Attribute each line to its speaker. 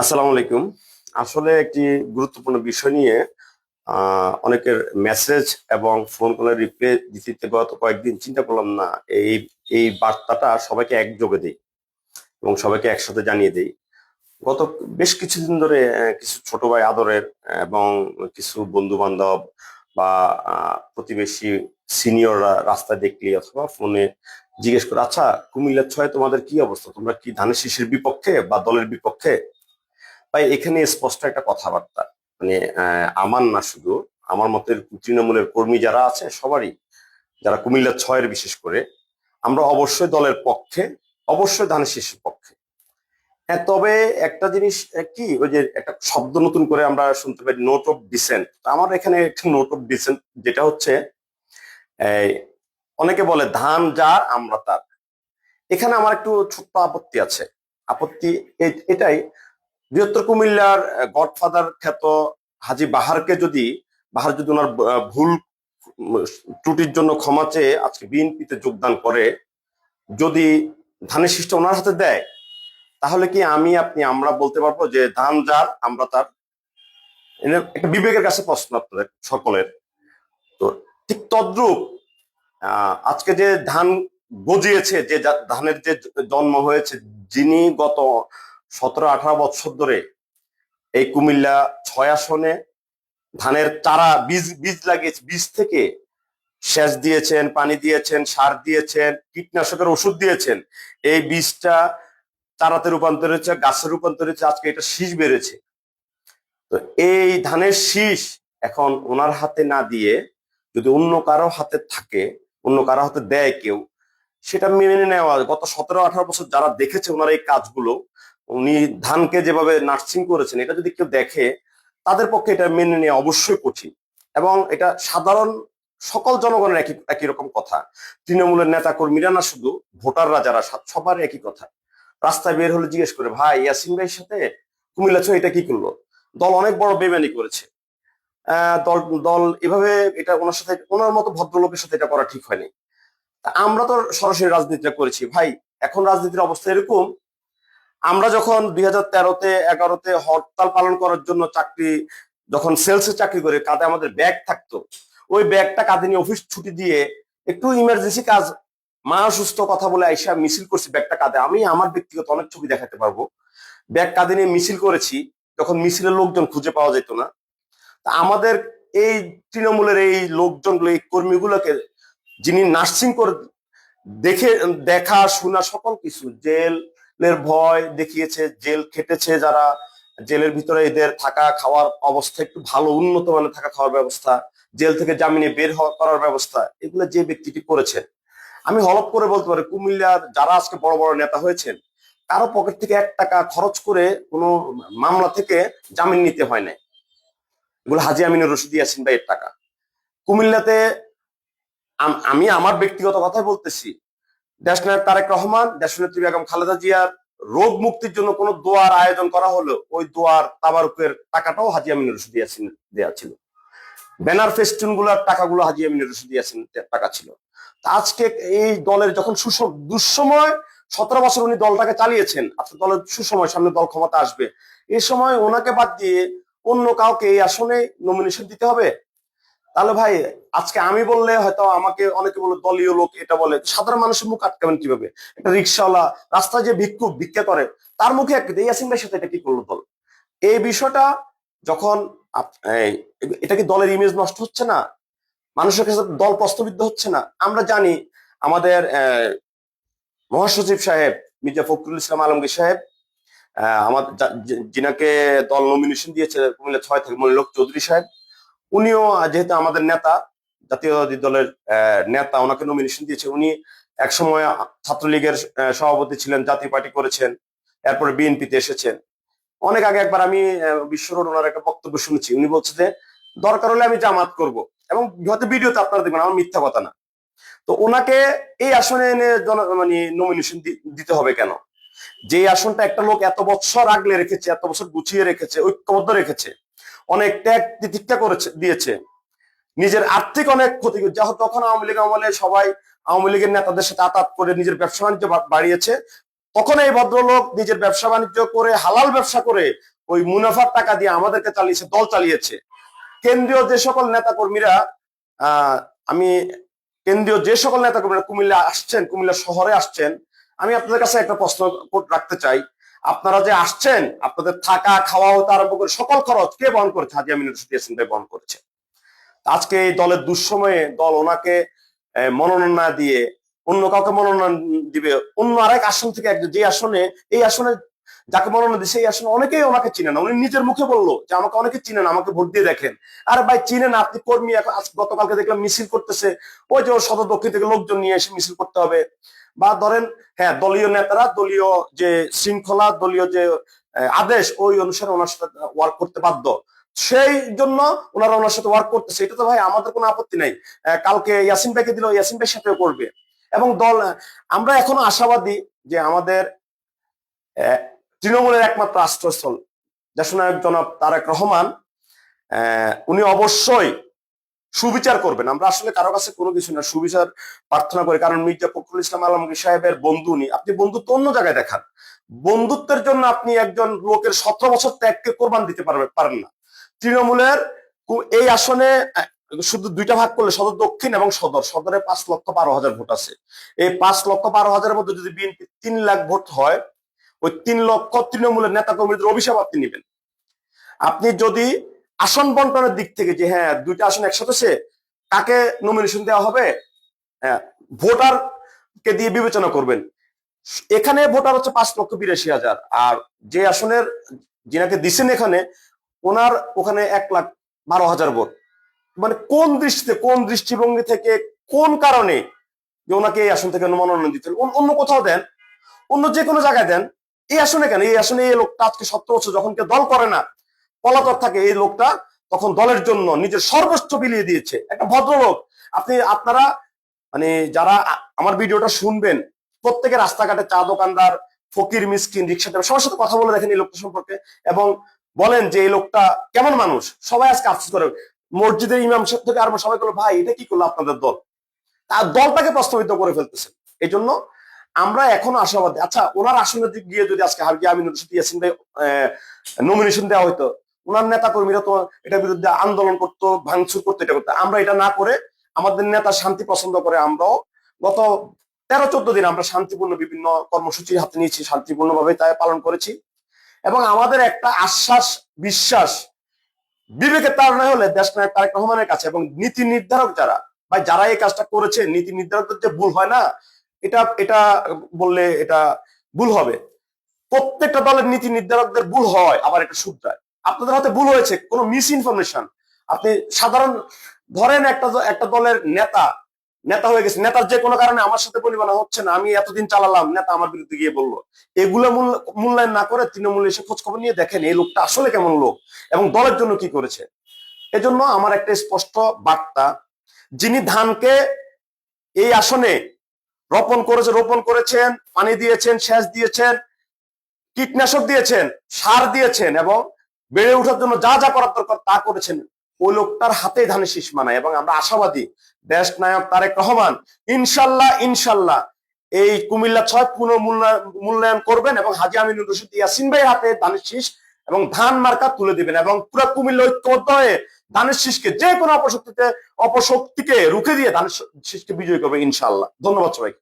Speaker 1: আসসালামু আলাইকুম। আসলে একটি গুরুত্বপূর্ণ বিষয় নিয়ে অনেকের মেসেজ এবং ফোন কলের রিপ্লে দিতে গত কয়েকদিন চিন্তা করলাম, না, এই এই বার্তাটা সবাইকে একযোগে দিই এবং সবাইকে একসাথে জানিয়ে দিই। গত বেশ কিছুদিন ধরে কিছু ছোট ভাই আদরের এবং কিছু বন্ধু বান্ধব বা প্রতিবেশী সিনিয়ররা রাস্তায় দেখলি অথবা ফোনে জিজ্ঞেস করে আচ্ছা কুমিল্লার ছয় তোমাদের কি অবস্থা? তোমরা কি ধানের শীষের বিপক্ষে বা দলের বিপক্ষে? ভাই, এখানে স্পষ্ট একটা কথাবার্তা। মানে আমার না শুধু, আমার মতের তৃণমূলের কর্মী যারা আছে, সবারই, যারা কুমিল্লা ছয়ের বিশেষ করে, আমরা অবশ্যই দলের পক্ষে, অবশ্যই ধানের শীর্ষের পক্ষে। হ্যাঁ তবে একটা জিনিস কি, ওই যে একটা শব্দ নতুন করে আমরা শুনতে পাই নোট অফ ডিসেন্ট আমার এখানে একটা নোট অফ ডিসেন্ট যেটা হচ্ছে অনেকে বলে, ধান যার, আমরা তার। এখানে আমার একটু ছোট্ট আপত্তি আছে। আপত্তি এটাই বৃহত্তর কুমিল্লার গডফাদার খ্যাত হাজি বাহারকে যদি, বাহার যদি ওনার ভুল ত্রুটির জন্য ক্ষমা চেয়ে আজকে বিএনপিতে যোগদান করে, যদি ধানের শীষটা ওনার হাতে দেয়, তাহলে কি আমি, আপনি, আমরা বলতে পারব যে ধান যার, আমরা তার? একটা বিবেকের কাছে প্রশ্ন আপনাদের সকলের। তো ঠিক তদ্রুপ আজকে যে ধান গজিয়েছে, যে ধানের যে জন্ম হয়েছে, যিনি গত সতেরো, আঠারো বছর ধরে এই কুমিল্লা ছয় আসনে ধানের চারা, বীজ বীজ লাগিয়েছে, বীজ থেকে সেচ দিয়েছেন, পানি দিয়েছেন, সার দিয়েছেন, কীটনাশকের ওষুধ দিয়েছেন। এই বীজটা চারাতে রূপান্তর হয়েছে, গাছে রূপান্তর হয়েছে, আজকে এটা শীষ বেড়েছে। তো এই ধানের শীষ এখন ওনার হাতে না দিয়ে যদি অন্য কারও হাতে থাকে, অন্য কারও হাতে দেয় কেউ সেটা মেনে নেওয়া, গত সতেরো আঠারো বছর যারা দেখেছে ওনার এই কাজগুলো, উনি ধানকে যেভাবে নার্সিং করেছেন, এটা যদি কেউ দেখে, তাদের পক্ষে এটা মেনে নেওয়া অবশ্যই কঠিন। এবং এটা সাধারণ সকল জনগণের একই একই রকম কথা। তৃণমূলের নেতা কর্মীরা না শুধু, ভোটাররা যারা সবার একই কথা। রাস্তায় বের হলে জিজ্ঞেস করে, ভাই, ইয়াসিন ভাইয়ের সাথে কুমিল্লা এটা কি করল? দল অনেক বড় বেমানি করেছে। দল দল এভাবে এটা ওনার সাথে, ওনার মতো ভদ্রলোকের সাথে এটা করা ঠিক হয়নি। আমরা তো সরাসরি রাজনীতিটা করেছি। ভাই, এখন রাজনীতির অবস্থা এরকম, আমরা যখন দুই হাজার তেরোতে, এগারোতে হরতাল পালন করার জন্য চাকরি, যখন সেলসে চাকরি করে, কাঁধে আমাদের ব্যাগ থাকতো। ওই ব্যাগটা কাঁধে নিয়ে অফিস ছুটি দিয়ে একটু ইমার্জেন্সি কাজ, মা অসুস্থ কথা বলে আইসা মিছিল করছি ব্যাগটা কাঁধে। আমি আমার ব্যক্তিগত অনেক ছবি দেখাতে পারব। ব্যাগ কাঁধে নিয়ে মিছিল করেছি, যখন মিছিলের লোকজন খুঁজে পাওয়া যেত না। তা আমাদের এই তৃণমূলের এই লোকজনগুলো, এই কর্মীগুলোকে যিনি নার্সিং করে, দেখে, দেখা, শোনা সকল কিছু, জেলের ভয় দেখিয়েছে, জেল খেটেছে যারা, জেলের ভিতরে এদের থাকা খাওয়ার অবস্থা একটু ভালো, উন্নত মানের থাকা খাওয়ার ব্যবস্থা, জেল থেকে জামিনে বের হওয়া করার ব্যবস্থা, এগুলো যে ব্যক্তিটি করেছেন। আমি হলপ করে বলতে পারি কুমিল্লার যারা আজকে বড় বড় নেতা হয়েছেন, কারও পকেট থেকে এক টাকা খরচ করে কোনো মামলা থেকে জামিন নিতে হয় না এগুলো হাজি আমিনের রশিদ ইয়াসিন ভাইয়ের টাকা। কুমিল্লাতে আম- আমি আমার ব্যক্তিগত কথাই বলতেছি দেশনায়ক তারেক রহমান, দেশনেত্রী বেগম খালেদা জিয়ার রোগ মুক্তির জন্য কোনো দোয়ার আয়োজন করা হলো ওই দোয়ার তাবারুকের টাকাটাও হাজি আমিনুর রশিদ দেওয়া ছিল। ব্যানার ফেস্টুনগুলার টাকাগুলো হাজি আমিনুর রশিদ টাকা ছিল। আজকে এই দলের যখন সুসম দুঃসময়, সতেরো বছর উনি দলটাকে চালিয়েছেন, আজকে দলের সুসময় সামনে দল ক্ষমতা আসবে এই সময় ওনাকে বাদ দিয়ে অন্য কাউকে এই আসনে নমিনেশন দিতে হবে? তাহলে ভাই, আজকে আমি বললে হয়তো আমাকে অনেকে বলে দলীয় লোক এটা বলে। সাধারণ মানুষের মুখ আটকাবেন কীভাবে? একটা রিক্সাওয়ালা রাস্তায় যে ভিক্ষুক, ভিক্ষা করে, তার মুখে এক ইয়াসিন ভাইয়ের সাথে এটা কি করল দল? এই বিষয়টা যখন এটা কি দলের ইমেজ নষ্ট হচ্ছে না? মানুষের কাছে দল প্রশ্নবিদ্ধ হচ্ছে না? আমরা জানি আমাদের মহাসচিব সাহেব, মির্জা ফখরুল ইসলাম আলমগীর সাহেব আমার যিনাকে দল নমিনেশন দিয়েছে কুমিল্লা ছয় থেকে মনিলোক চৌধুরী সাহেব উনিও যেহেতু আমাদের নেতা, জাতীয়তাবাদী দলের নেতা, ওনাকে নমিনেশন দিয়েছে। উনি একসময় ছাত্রলীগের সভাপতি ছিলেন, জাতীয় পার্টি করেছেন, এরপরে বিএনপিতে এসেছেন। অনেক আগে একবার আমি বিশ্বরোড ওনার একটা বক্তব্য শুনেছি। উনি বলছে যে, দরকার হলে আমি জামাত করব। এবং হয়তো ভিডিওতে আপনারা দেখবেন, আমার মিথ্যা কথা না। তো ওনাকে এই আসনে এনে মানে নমিনেশন দিতে হবে কেন? যে আসনটা একটা লোক এত বছর আগলে রেখেছে, এত বছর গুছিয়ে রেখেছে, ঐক্যবদ্ধ রেখেছে অনেক ত্যাগ তিতিক্ষা করেছে, দিয়েছে। নিজের আর্থিক অনেক ক্ষতি করে- যা হোক, তখন আওয়ামী লীগ আমলে সবাই, আওয়ামী লীগের নেতাদের সাথে আতাত করে নিজের ব্যবসা বাণিজ্য বাড়িয়েছে। তখন এই ভদ্রলোক নিজের ব্যবসা বাণিজ্য করে, হালাল ব্যবসা করে ওই মুনাফার টাকা দিয়ে আমাদেরকে চালিয়েছে, দল চালিয়েছে। কেন্দ্রীয় যে সকল নেতা কর্মীরা আমি কেন্দ্রীয় যে সকল নেতা কর্মীরা কুমিল্লা আসছেন, কুমিল্লা শহরে আসছেন, আমি আপনাদের কাছে একটা প্রশ্ন রাখতে চাই। আপনারা যে আসছেন, আপনাদের থাকা খাওয়া হতে আরম্ভ করে সকল খরচ কে বহন করেছে? হাজি আমিনুর রশিদ ইয়াসিন ভাই বহন করেছে। আজকে এই দলের দুঃসময়ে দল ওনাকে মনোনয়ন না দিয়ে অন্য কাউকে মনোনয়ন দিবে, অন্য আরেক আসন থেকে একজন যে আসনে, এই আসনে যাকে মনোনয়ন দিচ্ছে এই আসনে অনেকেই ওনাকে চিনে না। উনি নিজের মুখে বলল যে, আমাকে অনেকে চিনেন আমাকে ভোট দিয়ে দেখেন। আর ভাই চিনেন আপনি কর্মী এখন গতকালকে দেখলাম মিছিল করতেছে। ওই যে ওর সদর দক্ষিণ থেকে লোকজন নিয়ে এসে মিছিল করতে হবে। বা ধরেন হ্যাঁ দলীয় নেতারা দলীয় যে শৃঙ্খলা, দলীয় যে আদেশ, ওই অনুসারে ওনার সাথে ওয়ার্ক করতে বাধ্য। সেই জন্য ওনারা ওনার সাথে ওয়ার্ক করতেছে। এটা তো ভাই আমাদের কোনো আপত্তি নাই। কালকে ইয়াসিন ভাইকে দিল, ইয়াসিন ভাই সাথেও করবে। এবং দল, আমরা এখনও আশাবাদী যে আমাদের তৃণমূলের একমাত্র আশ্রয়স্থল, দেশনায়ক জনাব তারেক রহমান উনি অবশ্যই সুবিচার করবেন। আমরা আসলে কারও কাছে কোনো কিছু না, সুবিচার প্রার্থনা করি। কারণ মির্জা ফখরুল ইসলাম আলমগীর সাহেবের বন্ধু উনি। আপনি বন্ধুত্ব অন্য জায়গায় দেখান। বন্ধুত্বের জন্য আপনি একজন লোকের সতেরো বছর ত্যাগকে কোরবান দিতে পারবেন পারেন না। তৃণমূলের এই আসনে শুধু দুইটা ভাগ করলে সদর দক্ষিণ এবং সদর। সদরে পাঁচ লক্ষ বারো হাজার ভোট আছে। এই পাঁচ লক্ষ বারো হাজারের মধ্যে যদি বিএনপি তিন লাখ ভোট হয়, ওই তিন লক্ষ তৃণমূলের নেতা কর্মীদের অভিশাপ আপনি নেবেন। আপনি যদি আসন বন্টনের দিক থেকে যে হ্যাঁ দুইটা আসন একসাথে সে কাকে নমিনেশন দেওয়া হবে? হ্যাঁ, ভোটার কে দিয়ে বিবেচনা করবেন। এখানে ভোটার হচ্ছে পাঁচ লক্ষ বিরাশি হাজার। আর যে আসনের যিনাকে দিছেন এখানে ওনার ওখানে এক লাখ বারো হাজার ভোট। মানে কোন দৃষ্টিতে কোন দৃষ্টিভঙ্গি থেকে কোন কারণে যে ওনাকে এই আসন থেকে মনোনয়ন দিতে অন্য- কোথাও দেন অন্য যে কোনো জায়গায় দেন এই আসনে কেন? এই আসনে এই লোকটা আজকে সত্তর বছর যখন কেউ দল করে না পলাতক থাকে এই লোকটা, তখন দলের জন্য নিজের সর্বোচ্চ বিলিয়ে দিয়েছে। একটা ভদ্রলোক। আপনি, আপনারা মানে যারা আমার ভিডিওটা শুনবেন, প্রত্যেকে রাস্তাঘাটে চা দোকানদার, ফকির, মিসকিন, রিক্সা সবার সাথে কথা বলে দেখেন এই লোকটা সম্পর্কে এবং বলেন যে এই লোকটা কেমন মানুষ? সবাই আজকে আফসোস করে। মসজিদের ইমাম সাহেব থেকে আরম্ভ সবাই বলো ভাই, এটা কি করল আপনাদের দল? তার দলটাকে প্রস্তাবিত করে ফেলতেছে এই জন্য আমরা এখনও আশাবাদী। আচ্ছা ওনার আসনে গিয়ে যদি আজকে হারকি আমিনুর ইয়াসিন ভাই নমিনেশন দেওয়া হইতো ওনার নেতা কর্মীরা তো এটার বিরুদ্ধে আন্দোলন করতো, ভাঙচুর করতো, এটা করতো। আমরা এটা না করে আমাদের নেতা শান্তি পছন্দ করে আমরাও গত তেরো চোদ্দ দিন আমরা শান্তিপূর্ণ বিভিন্ন কর্মসূচি হাতে নিয়েছি, শান্তিপূর্ণভাবে তাই পালন করেছি। এবং আমাদের একটা আশ্বাস, বিশ্বাস, বিবেকের তাড়না হলে দেশ নায়ক তারেক রহমানের কাছে এবং নীতি নির্ধারক যারা, বা যারা এই কাজটা করেছে, নীতি নির্ধারকদের যে ভুল হয় না, এটা এটা বললে এটা ভুল হবে। প্রত্যেকটা দলের নীতি নির্ধারকদের ভুল হয়, আবার এটা শুধরায়। আপনাদের হাতে ভুল হয়েছে, কোনো মিস ইনফরমেশন আপনি সাধারণ, ধরেন একটা একটা দলের নেতা নেতা হয়ে গেছে। নেতার যে কোনো কারণে আমার সাথে পরিমাণা হচ্ছে না, আমি এতদিন চালালাম। নেতা আমার বিরুদ্ধে গিয়ে বলল। এগুলো মূল্যায়ন না করে তৃণমূল এসে খোঁজ খবর নিয়ে দেখেন, এই লোকটা আসলে কেমন লোক এবং দলের জন্য কি করেছে। এজন্য আমার একটা স্পষ্ট বার্তা, যিনি ধানকে এই আসনে রোপণ করেছে, রোপণ করেছেন, পানি দিয়েছেন, সেচ দিয়েছেন, কীটনাশক দিয়েছেন, সার দিয়েছেন এবং বেড়ে ওঠার জন্য যা যা করার দরকার তা করেছেন। ওই লোকটার হাতে ধানের শীষ মানায় এবং আমরা আশাবাদী দেশ নায়ক তারেক রহমান ইনশাল্লাহ ইনশাল্লাহ এই কুমিল্লা ছয় পুনর্মূল্যায়ন করবেন এবং হাজি আমিনুর রশিদ ইয়াসিন ভাইয়ের হাতে ধানের শীষ এবং ধান মার্কা তুলে দিবেন এবং পুরো কুমিল্লা ঐক্যবদ্ধ হয়ে ধানের শীষকে যে কোনো অপশক্তিতে, অপশক্তিকে রুখে দিয়ে ধানের শীষকে বিজয়ী করবে ইনশাল্লাহ। ধন্যবাদ সবাই